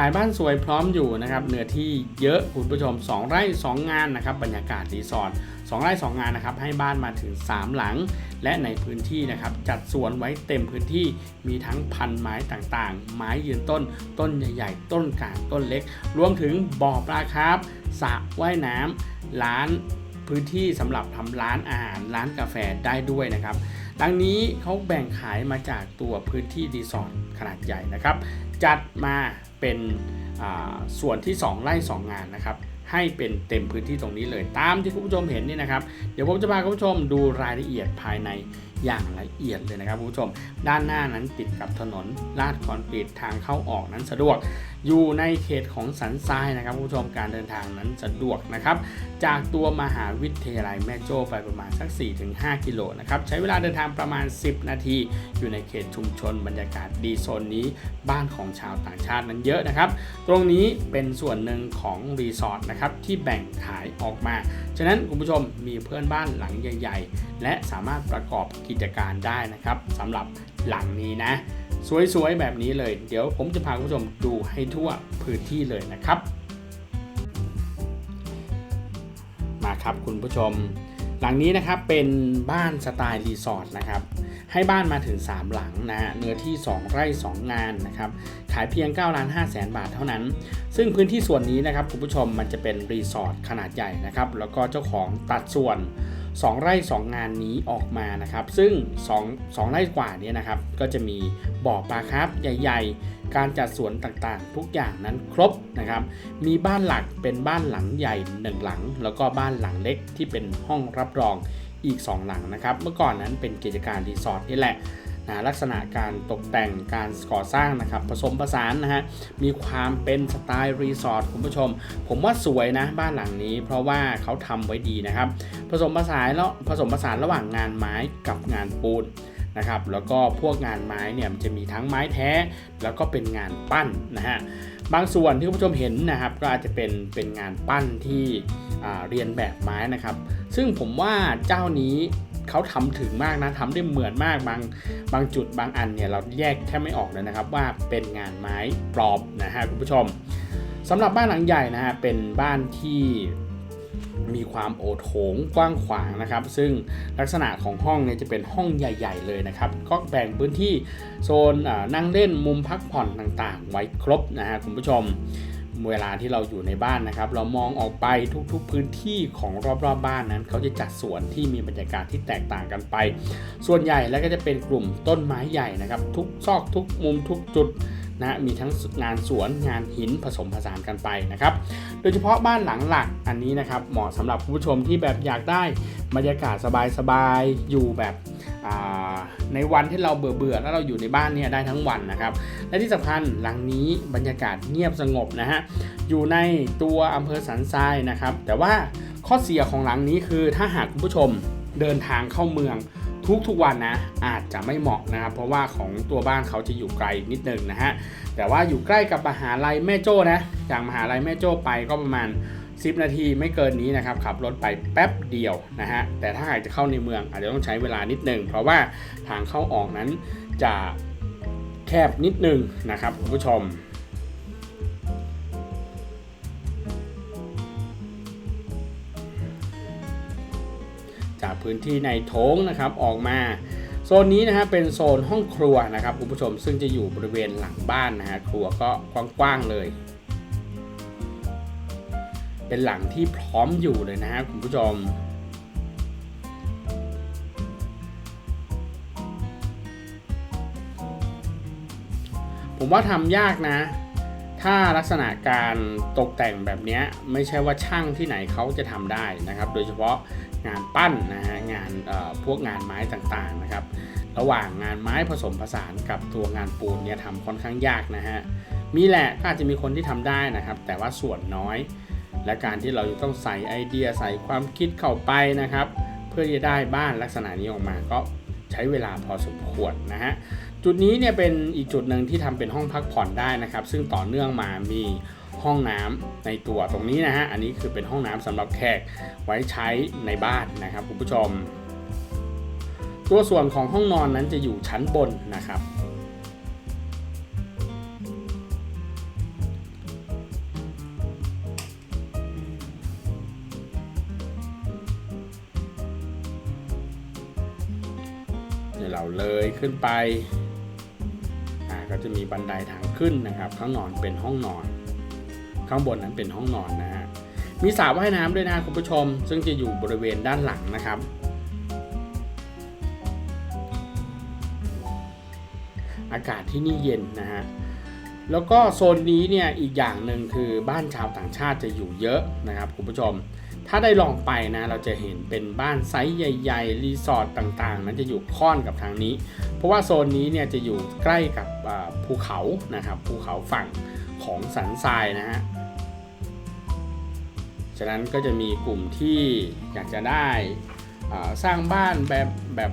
ขายบ้านสวยพร้อมอยู่นะครับเนื้อที่เยอะคุณผู้ชม 2 ไร่ 2 งานนะครับบรรยากาศรีสอร์ท2ไร่ 2 งานนะครับให้บ้านมาถึง 3 หลัง และในพื้นที่นะครับจัดสวนไว้เต็มพื้นที่มีทั้งพันไม้ต่างๆ ไม้ยืนต้น ต้นใหญ่ๆ ต้นกลางต้นเล็ก รวมถึงบ่อปลาครับสระว่ายน้ำร้านพื้นที่สำหรับทำร้านอาหารร้านกาแฟได้ด้วยนะครับดังนี้เขาแบ่งขายมาจากตัวพื้นที่รีสอร์ทขนาดใหญ่นะครับ จัดมา เป็นส่วนที่ 2 ไร่ 2 งานนะครับ ให้เป็นเต็มพื้นที่ตรงนี้เลยตามที่คุณผู้ชมเห็นนี่นะครับ เดี๋ยวผมจะพาคุณผู้ชมดูรายละเอียดภายใน อย่างละเอียดเลยนะครับผู้ชม ด้านหน้านั้นติดกับถนนลาดคอนกรีตทางเข้าออกนั้นสะดวก อยู่ในเขตของสันทรายนะครับผู้ชมการเดินทางนั้นสะดวกนะครับ จากตัวมหาวิทยาลัยแม่โจ้ไปประมาณสัก 4-5 กิโลนะครับใช้เวลาเดินทางประมาณ 10 นาที อยู่ในเขตชุมชนบรรยากาศดีโซนนี้ บ้านของชาวต่างชาตินั้นเยอะนะครับ ตรงนี้เป็นส่วนหนึ่งของรีสอร์ทนะครับที่แบ่งขายออกมา ฉะนั้นคุณผู้ชมมีเพื่อนบ้านหลังใหญ่ ๆ และสามารถประกอบกิจการได้นะครับสำหรับหลังนี้นะ สวยๆแบบนี้เลย เดี๋ยวผมจะพาคุณผู้ชมดูให้ทั่วพื้นที่เลยนะครับ มาครับคุณผู้ชม หลังนี้นะครับเป็นบ้านสไตล์รีสอร์ทนะครับให้บ้านมาถึง 3 หลังนะฮะเนื้อที่ 2 ไร่ 2 งานนะครับขายเพียง9ล้าน5แสนบาทเท่านั้น ซึ่งพื้นที่ส่วนนี้นะครับคุณผู้ชมมันจะเป็นรีสอร์ทขนาดใหญ่นะครับแล้วก็เจ้าของตัดส่วน 2 ไร่ 2 งานนี้ออกมานะครับ ซึ่ง 2 2 ไร่กว่านี้นะครับ ก็จะมีบ่อปลาครับใหญ่ ๆ การจัดสวนต่างๆ ทุกอย่างนั้นครบนะครับ มีบ้านหลักเป็นบ้านหลังใหญ่ 1 หลัง แล้วก็บ้านหลังเล็กที่เป็นห้องรับรองอีก 2 หลังนะครับ เมื่อก่อนนั้นเป็นกิจการรีสอร์ทนี่แหละ นะลักษณะการตกแต่งการก่อสร้างนะครับผสมผสานนะฮะมีความเป็นสไตล์รีสอร์ทคุณผู้ชม ผมว่าสวยนะบ้านหลังนี้ เพราะว่าเขาทำไว้ดีนะครับ ผสมผสานแล้วผสมผสานระหว่างงานไม้กับงานปูนนะครับแล้วก็พวกงานไม้เนี่ยมันจะมีทั้งไม้แท้ แล้วก็เป็นงานปั้นนะฮะบางส่วนที่คุณผู้ชมเห็นนะครับก็อาจจะเป็นเป็นงานปั้นที่เรียนแบบไม้นะครับ ซึ่งผมว่าเจ้านี้ เขาทำถึงมากนะทำได้เหมือนมากบางบางจุดบางอันเนี่ยเราแยกแทบไม่ออกเลยนะครับ ว่าเป็นงานไม้ปลอมนะฮะคุณผู้ชมสำหรับบ้านหลังใหญ่นะฮะเป็นบ้านที่มีความโอโถงกว้างขวางนะครับ ซึ่งลักษณะของห้องเนี่ยจะเป็นห้องใหญ่ ๆ เลยนะครับ ก็แบ่งพื้นที่โซนนั่งเล่นมุมพักผ่อนต่างๆ ไว้ครบนะฮะคุณผู้ชม เวลาที่เราอยู่ในบ้านนะครับ เรามองออกไปทุกๆพื้นที่ของรอบๆบบ้านนั้น เขาจะจัดสวนที่มีบรรยากาศที่แตกต่างกันไป ส่วนใหญ่แล้วก็จะเป็นกลุ่มต้นไม้ใหญ่นะครับ ทุกซอกทุกมุมทุกจุดนะมีทั้งงานสวนงานหินผสมผสานกันไปนะครับ โดยเฉพาะบ้านหลังหลักอันนี้นะครับเหมาะสำหรับผู้ชมที่แบบอยากได้บรรยากาศสบายๆอยู่แบบ ในวันที่เราเบื่อเบื่อๆแล้วเราอยู่ในบ้านเนี่ยได้ทั้งวันนะครับ และที่สำคัญหลังนี้บรรยากาศเงียบสงบนะฮะอยู่ในตัวอำเภอสันทรายนะครับ แต่ว่าข้อเสียของหลังนี้คือถ้าหากคุณผู้ชมเดินทางเข้าเมืองทุกๆวันนะอาจจะไม่เหมาะนะครับ เพราะว่าของตัวบ้านเขาจะอยู่ไกลนิดนึงนะฮะแต่ว่าอยู่ใกล้กับมหาลัยแม่โจ้นะจากมหาลัยแม่โจ้ไปก็ประมาณ 10 นาทีไม่เกินนี้นะครับขับรถไปแป๊บเดียวนะฮะแต่ถ้าหากจะเข้าในเมืองอาจจะต้องใช้เวลานิดนึงเพราะว่าทางเข้าออกนั้นจะแคบนิดนึงนะครับคุณผู้ชมจากพื้นที่ในโถงนะครับออกมาโซนนี้นะฮะเป็นโซนห้องครัวนะครับคุณผู้ชมซึ่งจะอยู่บริเวณหลังบ้านนะฮะครัวก็กว้างๆเลย เป็นหลังที่พร้อมอยู่เลยนะฮะคุณผู้ชมผมว่าทำยากนะ ถ้าลักษณะการตกแต่งแบบนี้ไม่ใช่ว่าช่างที่ไหนเขาจะทำได้นะครับ โดยเฉพาะงานปั้นนะฮะ งานพวกงานไม้ต่างๆนะครับ ระหว่างงานไม้ผสมผสานกับตัวงานปูนเนี่ยทำค่อนข้างยากนะฮะ มีแหละก็อาจจะมีคนที่ทำได้นะครับ แต่ว่าส่วนน้อย และการที่เราจะต้องใส่ไอเดียใส่ความคิดเข้าไปนะครับ เพื่อจะได้บ้านลักษณะนี้ออกมาก็ใช้เวลาพอสมควรนะฮะจุดนี้เนี่ยเป็นอีกจุดหนึ่งที่ทำเป็นห้องพักผ่อนได้นะครับ ซึ่งต่อเนื่องมามีห้องน้ำในตัวตรงนี้นะฮะอันนี้คือเป็นห้องน้ำสำหรับแขกไว้ใช้ในบ้านนะครับคุณผู้ชม ตัวส่วนของห้องนอนนั้นจะอยู่ชั้นบนนะครับ เดี๋ยวเราเลยขึ้นไปอ่าก็จะมีบันไดทางขึ้นนะครับ ข้างนอนเป็นห้องนอน ข้างบนนั้นเป็นห้องนอนนะฮะมีสระว่ายน้ำด้วยนะคุณผู้ชม ซึ่งจะอยู่บริเวณด้านหลังนะครับ อากาศที่นี่เย็นนะฮะแล้วก็โซนนี้เนี่ยอีกอย่างหนึ่งคือบ้านชาวต่างชาติจะอยู่เยอะนะครับคุณผู้ชม ถ้าได้ลองไปนะเราจะเห็นเป็นบ้านไซส์ใหญ่ๆรีสอร์ทต่างๆ นั้นจะอยู่ค่อนกับทางนี้ เพราะว่าโซนนี้เนี่ยจะอยู่ใกล้กับภูเขานะครับภูเขาฝั่งของสันทรายนะฮะฉะนั้นก็จะมีกลุ่มที่อยากจะได้สร้างบ้านแบบแบบ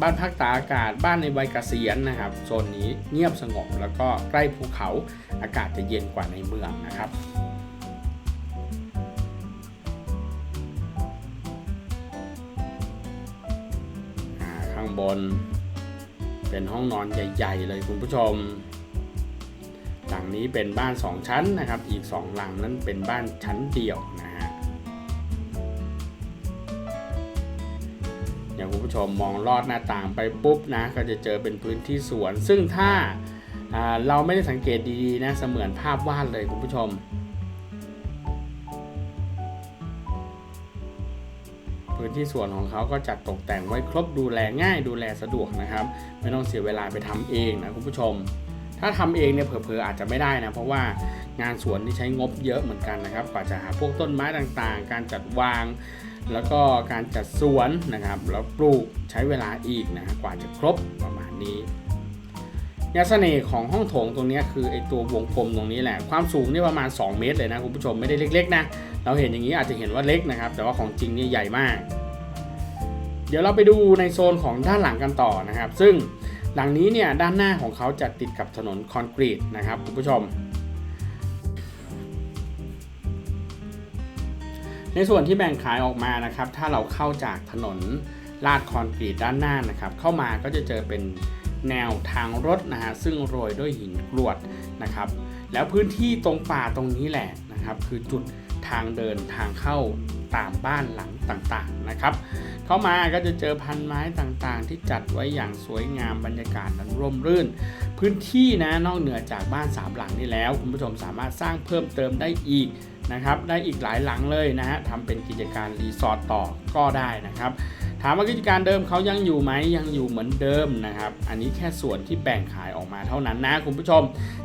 บ้านพักตากอากาศบ้านในวัยเกษียณนะครับโซนนี้เงียบสงบแล้วก็ใกล้ภูเขาอากาศจะเย็นกว่าในเมืองนะครับ บน เป็นห้องนอนใหญ่ ๆ เลยคุณผู้ชม หลังนี้เป็นบ้าน 2 ชั้นนะครับ อีก 2 หลังนั้นเป็นบ้านชั้นเดี่ยวนะฮะอย่างคุณผู้ชมมองลอดหน้าต่างไปปุ๊บนะก็จะเจอเป็นพื้นที่สวน ซึ่งถ้าาเราไม่ได้สังเกตดีๆนะเสมือนภาพวาดเลยคุณผู้ชม พื้นที่สวนของเขาก็จัดตกแต่งไว้ครบดูแลง่ายดูแลสะดวกนะครับ ไม่ต้องเสียเวลาไปทำเองนะคุณผู้ชม ถ้าทำเองเนี่ยเผลอๆอาจจะไม่ได้นะเพราะว่างานสวนนี่ใช้งบเยอะเหมือนกันนะครับกว่าจะหาพวกต้นไม้ต่างๆ การจัดวาง แล้วก็การจัดสวนนะครับ แล้วปลูกใช้เวลาอีกนะกว่าจะครบประมาณนี้ยาเสน่ห์ของห้องโถงตรงนี้คือไอตัววงกลมตรงนี้แหละ ความสูงนี่ประมาณ 2 เมตรเลยนะคุณผู้ชมไม่ได้เล็กๆนะ เราเห็นอย่างนี้อาจจะเห็นว่าเล็กนะครับ แต่ว่าของจริงนี่ใหญ่มาก เดี๋ยวเราไปดูในโซนของด้านหลังกันต่อนะครับ ซึ่งหลังนี้เนี่ยด้านหน้าของเขาจะติดกับถนนคอนกรีตนะครับคุณผู้ชม ในส่วนที่แบ่งขายออกมานะครับ ถ้าเราเข้าจากถนนลาดคอนกรีตด้านหน้านะครับ เข้ามาก็จะเจอเป็นแนวทางรถนะฮะซึ่งโรยด้วยหินกรวดนะครับ แล้วพื้นที่ตรงป่าตรงนี้แหละนะครับ คือจุดทางเดินทางเข้า ตามบ้านหลังต่างๆนะครับ เข้ามาก็จะเจอพันไม้ต่างๆ ที่จัดไว้อย่างสวยงามบรรยากาศนั้นร่มรื่น พื้นที่นะนอกเหนือจากบ้านสามหลังนี้แล้ว คุณผู้ชมสามารถสร้างเพิ่มเติมได้อีกนะครับได้อีกหลายหลังเลยนะฮะทำเป็นกิจการรีสอร์ทต่อก็ได้นะครับถามว่ากิจการเดิมเขายังอยู่ไหมยังอยู่เหมือนเดิมนะครับ อันนี้แค่ส่วนที่แบ่งขายออกมาเท่านั้นนะคุณผู้ชม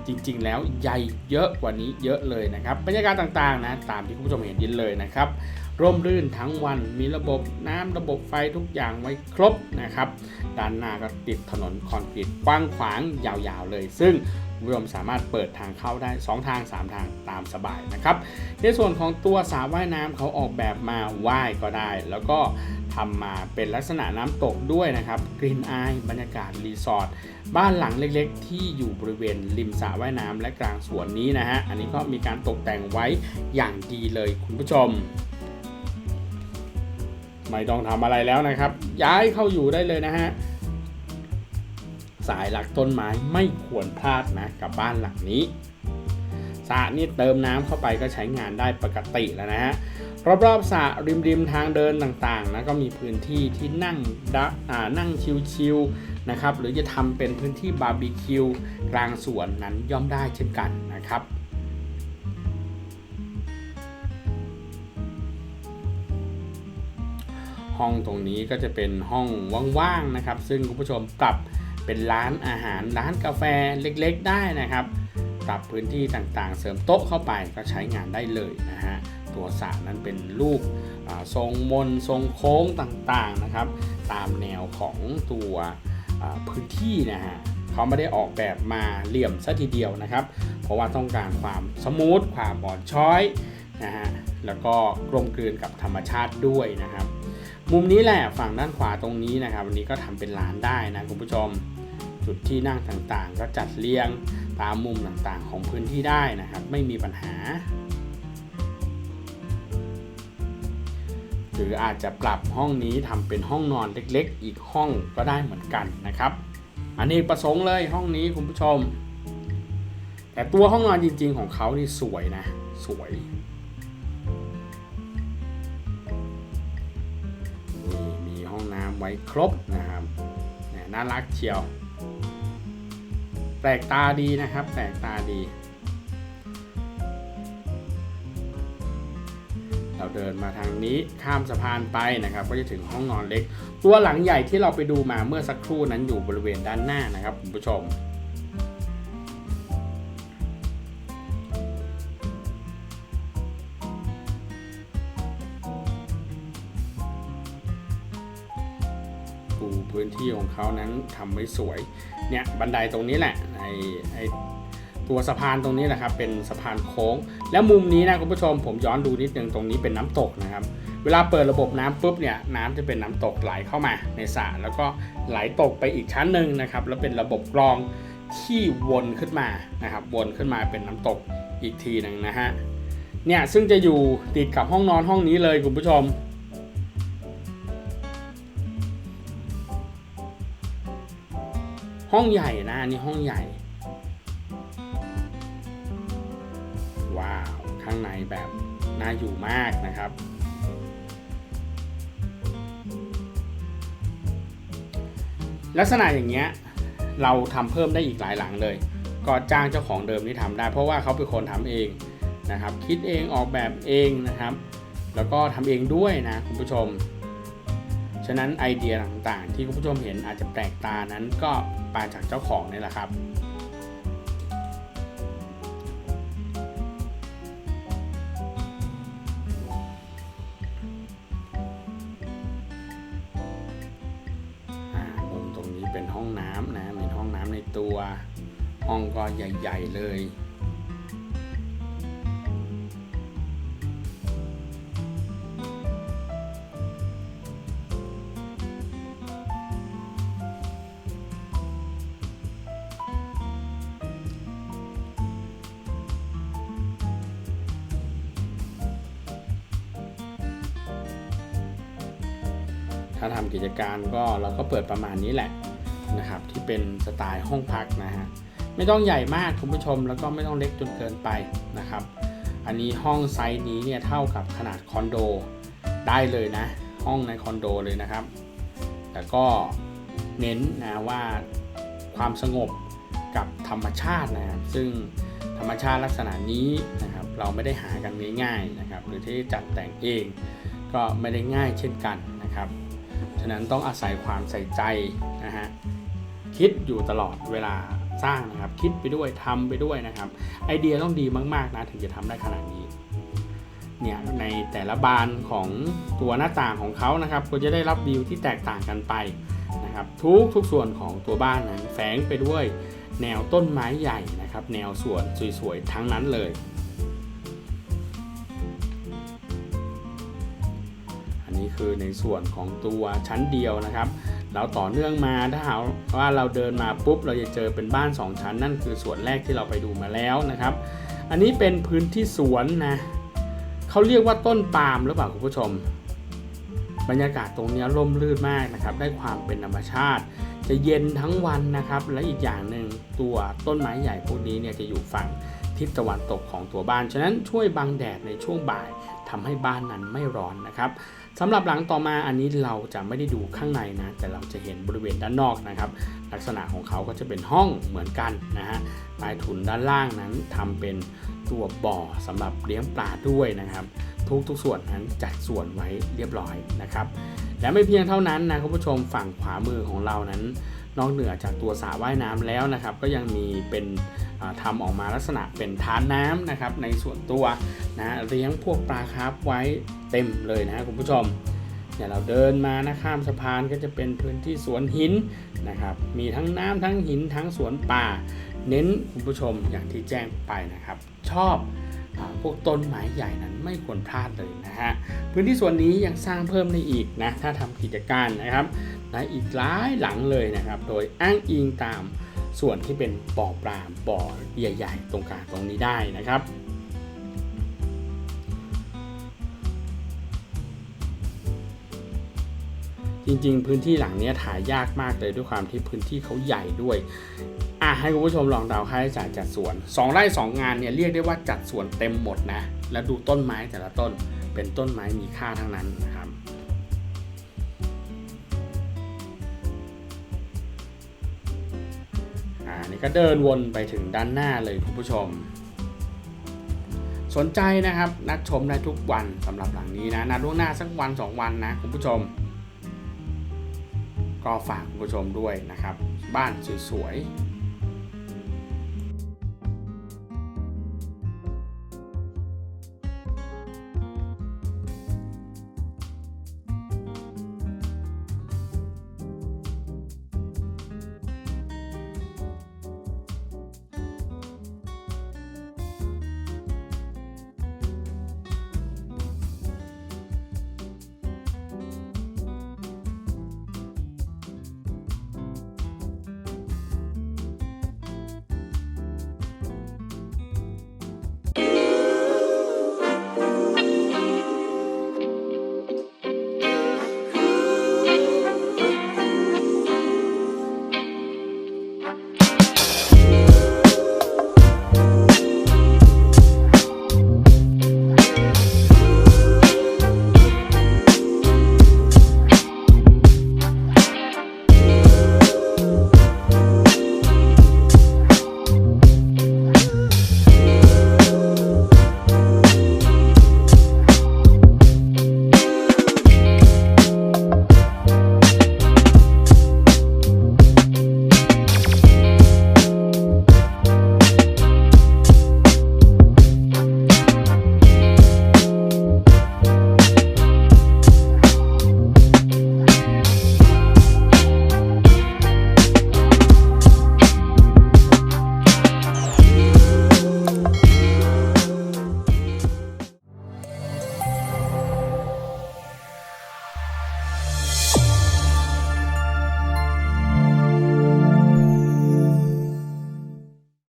จริง ๆ แล้วใหญ่เยอะกว่านี้เยอะเลยนะครับบรรยากาศต่างๆนะตามที่คุณผู้ชมเห็นยินเลยนะครับ ร่มรื่นทั้งวันมีระบบน้ำระบบไฟทุกอย่างไว้ครบนะครับ ด้านหน้าก็ติดถนนคอนกรีตกว้างขวางยาวๆเลย ซึ่งคุณผู้ชมสามารถเปิดทางเข้าได้ 2 ทาง 3 ทางตามสบายนะครับ ในส่วนของตัวสระว่ายน้ำเขาออกแบบมาว่ายก็ได้ แล้วก็ทำมาเป็นลักษณะน้ำตกด้วยนะครับกรีนอายบรรยากาศรีสอร์ทบ้านหลังเล็กๆ ที่อยู่บริเวณริมสระว่ายน้ำและกลางสวนนี้นะฮะอันนี้ก็มีการตกแต่งไว้อย่างดีเลยคุณผู้ชม ไม่ต้องทำอะไรแล้วนะครับ ย้ายเข้าอยู่ได้เลยนะฮะสายหลักต้นไม้ไม่ควรพลาดนะกับบ้านหลังนี้สระนี่เติมน้ำเข้าไปก็ใช้งานได้ปกติแล้วนะฮะรอบๆสระริมๆทางเดินต่างๆนะก็มีพื้นที่ที่นั่งดะอ่านั่งชิลๆนะครับหรือจะทำเป็นพื้นที่บาร์บีคิวกลางสวนนั้นย่อมได้เช่นกันนะครับ ห้องตรงนี้ก็จะเป็นห้องว่างๆนะครับ ซึ่งคุณผู้ชมปรับเป็นร้านอาหารร้านกาแฟเล็กๆ ได้นะครับ ปรับพื้นที่ต่างๆ เสริมโต๊ะเข้าไปก็ใช้งานได้เลยนะฮะตัวสระนั้นเป็นรูปทรงมนทรงโค้งต่างๆนะครับ ตามแนวของตัวพื้นที่นะฮะเขาไม่ได้ออกแบบมาเหลี่ยมซะทีเดียวนะครับ เพราะว่าต้องการความสมูทความอ่อนช้อยนะฮะแล้วก็กลมกลืนกับธรรมชาติด้วยนะครับ มุมนี้แหละฝั่งด้านขวาตรงนี้นะครับวันนี้ก็ทำเป็นร้านได้นะคุณผู้ชม จุดที่นั่งต่างๆ ก็จัดเรียงตามมุมต่างๆ ของพื้นที่ได้นะครับ ไม่มีปัญหา หรืออาจจะปรับห้องนี้ทำเป็นห้องนอนเล็กๆ อีกห้องก็ได้เหมือนกันนะครับ อันนี้ประสงค์เลยห้องนี้คุณผู้ชม แต่ตัวห้องนอนจริงๆของเขานี่สวยนะ สวย ว้ครบนะครับน่ารักเชียว แปลกตาดีนะครับ แปลกตาดี เราเดินมาทางนี้ข้ามสะพานไปนะครับ ก็จะถึงห้องนอนเล็ก ตัวหลังใหญ่ที่เราไปดูมาเมื่อสักครู่นั้นอยู่บริเวณด้านหน้านะครับคุณผู้ชม ที่ของเขานั้นทำไว้สวย เนี่ยบันไดตรงนี้แหละไอไอตัวสะพานตรงนี้แหละครับเป็นสะพานโค้ง แล้วมุมนี้นะคุณผู้ชมผมย้อนดูนิดนึงตรงนี้เป็นน้ำตกนะครับ เวลาเปิดระบบน้ำปุ๊บเนี่ยน้ำจะเป็นน้ำตกไหลเข้ามาในสระแล้วก็ไหลตกไปอีกชั้นหนึ่งนะครับแล้วเป็นระบบกรองที่วนขึ้นมานะครับวนขึ้นมาเป็นน้ำตกอีกทีหนึ่งนะฮะเนี่ยซึ่งจะอยู่ติดกับห้องนอนห้องนี้เลยคุณผู้ชม ห้องใหญ่นะอันนี่ห้องใหญ่ ว้าว ข้างในแบบน่าอยู่มากนะครับ ลักษณะอย่างเงี้ยเราทำเพิ่มได้อีกหลายหลังเลย ก็จ้างเจ้าของเดิมที่ทำได้ เพราะว่าเขาเป็นคนทำเองนะครับ คิดเองออกแบบเองนะครับ แล้วก็ทำเองด้วยนะคุณผู้ชม ฉะนั้นไอเดียต่างๆ ที่คุณผู้ชมเห็นอาจจะแปลกตานั้นก็ มาจากเจ้าของนี่แหละครับอ่ามุมตรงนี้เป็นห้องน้ำนะเป็นห้องน้ำในตัว ห้องก็ใหญ่ ๆ เลยาทำกิจการก็เราก็เปิดประมาณนี้แหละนะครับ ที่เป็นสไตล์ห้องพักนะฮะไม่ต้องใหญ่มากคุณผู้ชมแล้วก็ไม่ต้องเล็กจนเกินไปนะครับ อันนี้ห้องไซส์นี้เนี่ยเท่ากับขนาดคอนโดได้เลยนะ ห้องในคอนโดเลยนะครับ แต่ก็เน้นนะว่าความสงบกับธรรมชาตินะครับ ซึ่งธรรมชาติลักษณะนี้นะครับ เราไม่ได้หากันง่ายๆนะครับ หรือที่จัดแต่งเองก็ไม่ได้ง่ายเช่นกันนะครับ ฉะนั้นต้องอาศัยความใส่ใจนะฮะคิดอยู่ตลอดเวลาสร้างนะครับ คิดไปด้วยทำไปด้วยนะครับ ไอเดียต้องดีมากๆนะถึงจะทำได้ขนาดนี้เนี่ยในแต่ละบานของตัวหน้าต่างของเขานะครับ ก็จะได้รับวิวที่แตกต่างกันไปนะครับทุกทุกส่วนของตัวบ้านนั้นแฝงไปด้วยแนวต้นไม้ใหญ่นะครับ แนวสวนสวยๆทั้งนั้นเลย นี้คือในส่วนของตัวชั้นเดียวนะครับ เราต่อเนื่องมาถ้าหากว่าเราเดินมาปุ๊บ เราจะเจอเป็นบ้าน 2 ชั้น นั่นคือส่วนแรกที่เราไปดูมาแล้วนะครับ อันนี้เป็นพื้นที่สวนนะเขาเรียกว่าต้นปาล์มหรือเปล่าคุณผู้ชม บรรยากาศตรงนี้ร่มรื่นมากนะครับ ได้ความเป็นธรรมชาติ จะเย็นทั้งวันนะครับ และอีกอย่างหนึ่งตัวต้นไม้ใหญ่พวกนี้เนี่ยจะอยู่ฝั่งทิศตะวันตกของตัวบ้าน ฉะนั้นช่วยบังแดดในช่วงบ่าย ทำให้บ้านนั้นไม่ร้อนนะครับสำหรับหลังต่อมาอันนี้เราจะไม่ได้ดูข้างในนะแต่เราจะเห็นบริเวณด้านนอกนะครับ ลักษณะของเขาก็จะเป็นห้องเหมือนกันนะฮะใต้ถุนด้านล่างนั้นทำเป็นตัวบ่อสำหรับเลี้ยงปลาด้วยนะครับ ทุกทุกส่วนนั้นจัดส่วนไว้เรียบร้อยนะครับ และไม่เพียงเท่านั้นนะคุณผู้ชมฝั่งขวามือของเรานั้น นอกเหนือจากตัวสระว่ายน้ำแล้วนะครับ ก็ยังมีเป็นอ่าทำออกมาลักษณะเป็นทานน้ำนะครับ ในส่วนตัวนะเลี้ยงพวกปลาคาร์ฟไว้เต็มเลยนะคุณผู้ชมเนี่ยเราเดินมานะข้ามสะพานก็จะเป็นพื้นที่สวนหินนะครับ มีทั้งน้ำทั้งหินทั้งสวนป่า เน้นคุณผู้ชมอย่างที่แจ้งไปนะครับ ชอบอพวกต้นไม้ใหญ่นั้นไม่ควรพลาดเลยนะฮะพื้นที่ส่วนนี้ยังสร้างเพิ่มได้อีกนะถ้าทำกิจการนะครับ และอีกหลายหลังเลยนะครับ โดยอ้างอิงตามส่วนที่เป็นบ่อปลาบ่อใหญ่ ๆ ตรงกลางตรงนี้ได้นะครับจริงๆ พื้นที่หลังเนี้ยถ่ายยากมากเลยด้วยความที่พื้นที่เขาใหญ่ด้วยอะให้คุณผู้ชมลองเดาค่าใช้จ่ายจัดสวน 2 ไร่ 2 งานเนี่ยเรียกได้ว่าจัดสวนเต็มหมดนะ แล้วดูต้นไม้แต่ละต้นเป็นต้นไม้มีค่าทั้งนั้นนะครับ นี่ก็เดินวนไปถึงด้านหน้าเลยคุณผู้ชม สนใจนะครับนัดชมได้ทุกวันสำหรับหลังนี้นะนัดล่วงหน้าสักวันสองวันนะคุณผู้ชม ก็ฝากคุณผู้ชมด้วยนะครับ บ้านสวยๆ